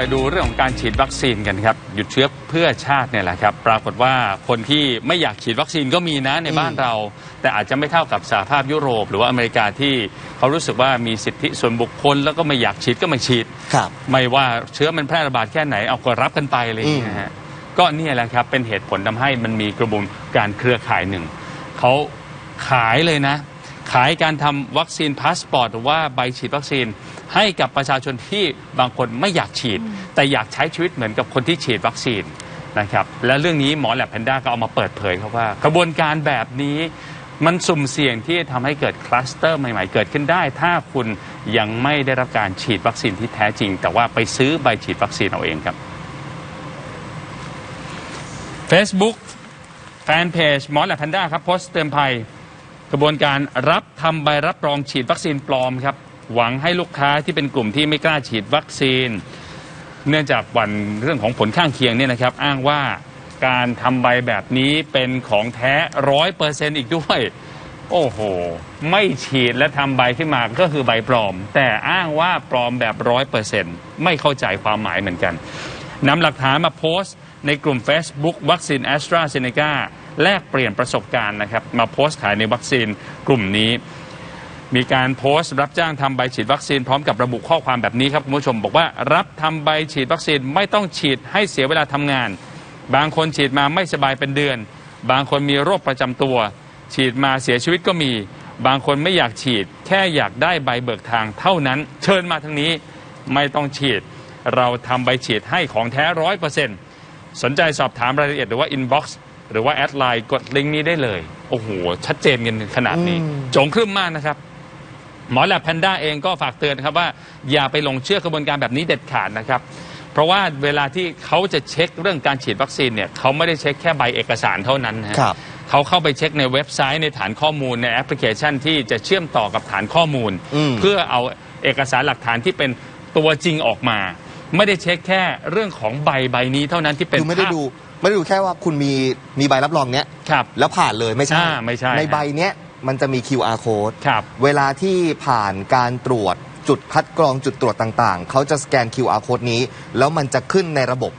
ไปดูเรื่องของการฉีดวัคซีนกันครับหยุดเชื้อเพื่อชาติเนี่ยแหละครับ ปรากฏว่าคนที่ไม่อยากฉีดวัคซีนก็มีนะในบ้านเรา แต่อาจจะไม่เท่ากับสหภาพยุโรป หรือว่าอเมริกาที่เขารู้สึกว่ามีสิทธิส่วนบุคคล แล้วก็ไม่อยากฉีดก็ไม่ฉีด ครับไม่ว่าเชื้อมันแพร่ระบาดแค่ไหนเอาก็รับกันไปอะไรอย่างเงี้ยฮะก็เนี่ยแหละครับเป็นเหตุผลทำให้มันมีกระบวนการเครือข่ายหนึ่งเขาขายเลยนะ ขายการทำวัคซีนพาสปอร์ตหรือว่าใบฉีดวัคซีน ให้กับประชาชนที่บางคนไม่อยากฉีด แต่อยากใช้ชีวิตเหมือนกับคนที่ฉีดวัคซีนนะครับและเรื่องนี้หมอแลบแพนด้าก็เอามาเปิดเผยครับว่ากระบวนการแบบนี้มันสุ่มเสี่ยงที่จะทำให้เกิดคลัสเตอร์ใหม่ๆ เกิดขึ้นได้ ถ้าคุณยังไม่ได้รับการฉีดวัคซีนที่แท้จริง แต่ว่าไปซื้อใบฉีดวัคซีนเอาเองครับ Facebook แฟนเพจหมอแลบแพนด้าครับโพสต์เตือนภัย กระบวนการรับทำใบรับรองฉีดวัคซีนปลอมครับ หวังให้ลูกค้าที่เป็นกลุ่มที่ไม่กล้าฉีดวัคซีน เนื่องจากวันเรื่องของผลข้างเคียงเนี่ยนะครับ อ้างว่าการทำใบแบบนี้เป็นของแท้ร้อยเปอร์เซนต์อีกด้วย โอ้โห ไม่ฉีดและทำใบขึ้นมาก็คือใบปลอม แต่อ้างว่าปลอมแบบร้อยเปอร์เซนต์ไม่เข้าใจความหมายเหมือนกันนำหลักฐานมาโพสต์ในกลุ่ม Facebook วัคซีนแอสตราเซเนกา แลกเปลี่ยนประสบการณ์นะครับ มาโพสต์ขายในวัคซีนกลุ่มนี้ มีการโพสต์รับจ้างทำใบฉีดวัคซีนพร้อมกับระบุข้อความแบบนี้ครับคุณผู้ชม บอกว่ารับทำใบฉีดวัคซีนไม่ต้องฉีดให้เสียเวลาทำงาน บางคนฉีดมาไม่สบายเป็นเดือน บางคนมีโรคประจำตัว ฉีดมาเสียชีวิตก็มี บางคนไม่อยากฉีด แค่อยากได้ใบเบิกทางเท่านั้น เชิญมาทางนี้ไม่ต้องฉีด เราทำใบฉีดให้ของแท้ร้อยเปอร์เซ็นต์สนใจสอบถามรายละเอียดหรือว่า inbox หรือว่าแอดไลน์กดลิงก์นี้ได้เลย โอ้โห ชัดเจนกันขนาดนี้อืมโจงครึ่มมากนะครับ หมอแลบแพนด้าเองก็ฝากเตือนนะครับว่าอย่าไปหลงเชื่อกระบวนการแบบนี้เด็ดขาดนะครับ เพราะว่าเวลาที่เขาจะเช็คเรื่องการฉีดวัคซีนเนี่ยเขาไม่ได้เช็คแค่ใบเอกสารเท่านั้นนะฮะครับเขาเข้าไปเช็คในเว็บไซต์ในฐานข้อมูลในแอปพลิเคชันที่จะเชื่อมต่อกับฐานข้อมูลอืมเพื่อเอาเอกสารหลักฐานที่เป็นตัวจริงออกมา ไม่ได้เช็คแค่เรื่องของใบใบนี้เท่านั้นที่เป็นคือไม่ได้ภาพดู ไม่ได้ดูแค่ว่าคุณมีมีใบรับรองเนี้ยครับ แล้วผ่านเลยไม่ใช่อ่าไม่ใช่ในใบเนี้ยมันจะมี QR code ครับ เวลาที่ผ่านการตรวจจุดคัดกรองจุดตรวจต่างๆ เขาจะสแกน QR code นี้ แล้วมันจะขึ้นในระบบ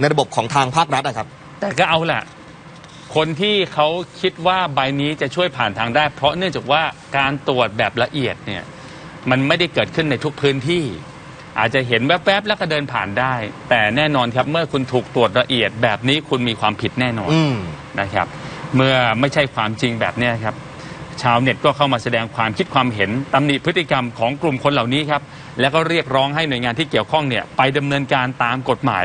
ในระบบของทางภาครัฐนะครับ แต่ก็เอาแหละ คนที่เขาคิดว่าใบนี้จะช่วยผ่านทางได้ เพราะเนื่องจากว่าการตรวจแบบละเอียดเนี่ย มันไม่ได้เกิดขึ้นในทุกพื้นที่ อาจจะเห็นแวบๆ แล้วก็เดินผ่านได้ แต่แน่นอนครับเมื่อคุณถูกตรวจละเอียดแบบนี้คุณมีความผิดแน่นอนอืมนะครับ เมื่อไม่ใช่ความจริงแบบเนี้ยครับ ชาวเน็ตก็เข้ามาแสดงความคิดความเห็นตำหนิพฤติกรรมของกลุ่มคนเหล่านี้ครับ แล้วก็เรียกร้องให้หน่วยงานที่เกี่ยวข้องเนี่ยไปดำเนินการตามกฎหมาย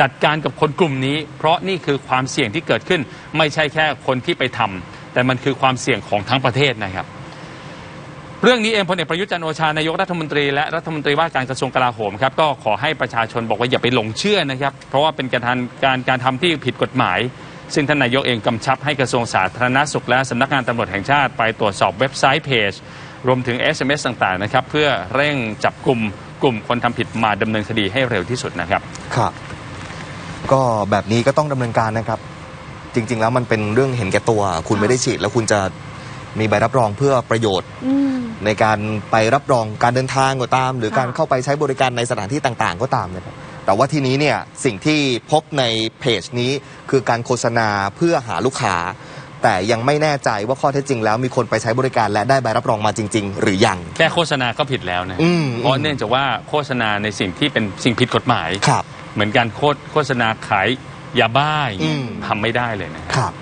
จัดการกับคนกลุ่มนี้ เพราะนี่คือความเสี่ยงที่เกิดขึ้น ไม่ใช่แค่คนที่ไปทำแต่มันคือความเสี่ยงของทั้งประเทศนะครับ เรื่องนี้เองพลเอกประยุทธ์จันโอชานายกรัฐมนตรีและรัฐมนตรีว่าการกระทรวงกลาโหมครับก็ขอให้ประชาชนบอกว่าอย่าไปหลงเชื่อนะครับ เพราะว่าเป็นการทำการการทำที่ผิดกฎหมาย ซึ่งท่านนายกเองกำชับให้กระทรวงสาธารณสุขและสำนักงานตำรวจแห่งชาติไปตรวจสอบเว็บไซต์เพจ รวมถึง SMS ต่างๆนะครับเพื่อเร่งจับกลุ่มกลุ่มคนทำผิดมาดำเนินคดีให้เร็วที่สุดนะครับครับ ก็แบบนี้ก็ต้องดำเนินการนะครับ จริง ๆ แล้วมันเป็นเรื่องเห็นแก่ตัว คุณไม่ได้ฉีดแล้วคุณจะ มีใบรับรองเพื่อประโยชน์อืมในการไปรับรองการเดินทางก็ตาม หรือค่ะการเข้าไปใช้บริการในสถานที่ต่างๆ ก็ตามนะครับแต่ว่าทีนี้เนี่ยสิ่งที่พบในเพจนี้คือการโฆษณาเพื่อหาลูกค้า แต่ยังไม่แน่ใจว่าข้อเท็จจริงแล้วมีคนไปใช้บริการและได้ใบรับรองมาจริง ๆ หรือยังแค่โฆษณาก็ผิดแล้วนะอืมเพราะเนื่องจากว่าโฆษณาในสิ่งที่เป็นสิ่งผิดกฎหมายครับเหมือนการโฆษโฆษณาขายยาบ้าอย่างเงี้ยอืมทำไม่ได้เลยนะครับ